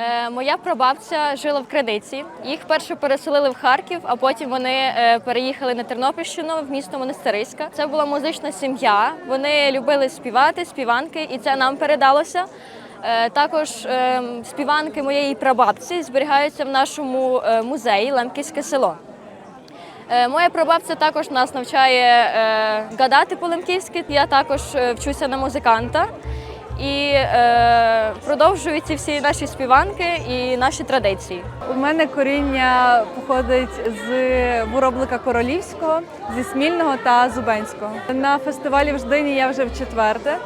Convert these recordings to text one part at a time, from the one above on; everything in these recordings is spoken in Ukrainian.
Е, Моя прабабця жила в Криниці. Їх перше переселили в Харків, а потім вони е, переїхали на Тернопільщину в місто Монастириська. Це була музична сім'я. Вони любили співати, співанки, і це нам передалося. Е, Також співанки моєї прабабці зберігаються в нашому музеї Лемківське село. Моя прабабця також нас навчає гадати по-лемківськи. Я також вчуся на музиканта е, продовжую ці всі наші співанки і наші традиції. У мене коріння походить з Вороблика Королівського, зі Смільного та Зубенського. На фестивалі в Ждині я вже в четверте.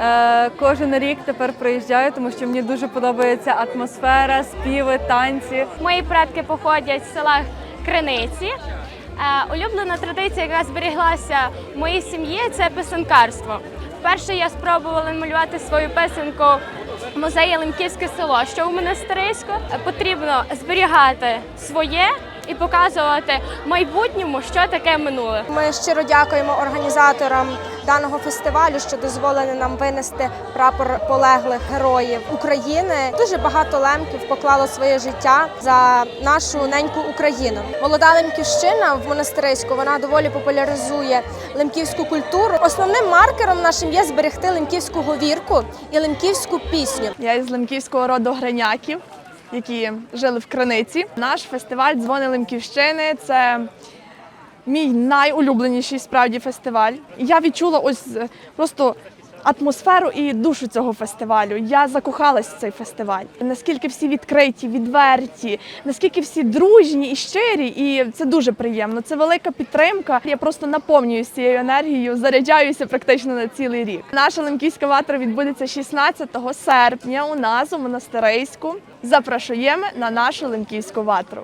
Е, Кожен рік тепер приїжджаю, тому що мені дуже подобається атмосфера, співи, танці. Мої предки походять з села Криниці. Е, Улюблена традиція, яка зберіглася в моїй сім'ї, це писанкарство. Вперше я спробувала малювати свою писанку в музеї Лемківське село, що у монастириську. Потрібно зберігати своє і показувати майбутньому, що таке минуле. Ми щиро дякуємо організаторам даного фестивалю, що дозволили нам винести прапор полеглих героїв України. Дуже багато лемків поклало своє життя за нашу неньку Україну. Молода лемківщина в монастириську вона доволі популяризує лемківську культуру. Основним маркером нашим є зберегти лемківську говірку і лемківську пісню. Я із лемківського роду гриняків, які жили в Криниці. Наш фестиваль Дзвони Лемківщини це мій найулюбленіший справді фестиваль. Я відчула ось просто атмосферу і душу цього фестивалю. Я закохалась в цей фестиваль. Наскільки всі відкриті, відверті, наскільки всі дружні і щирі, і це дуже приємно. Це велика підтримка. Я просто наповнююся цією енергією, заряджаюся практично на цілий рік. Наша лемківська ватра відбудеться 16 серпня у нас у монастириську. Запрошуємо на нашу лемківську ватру.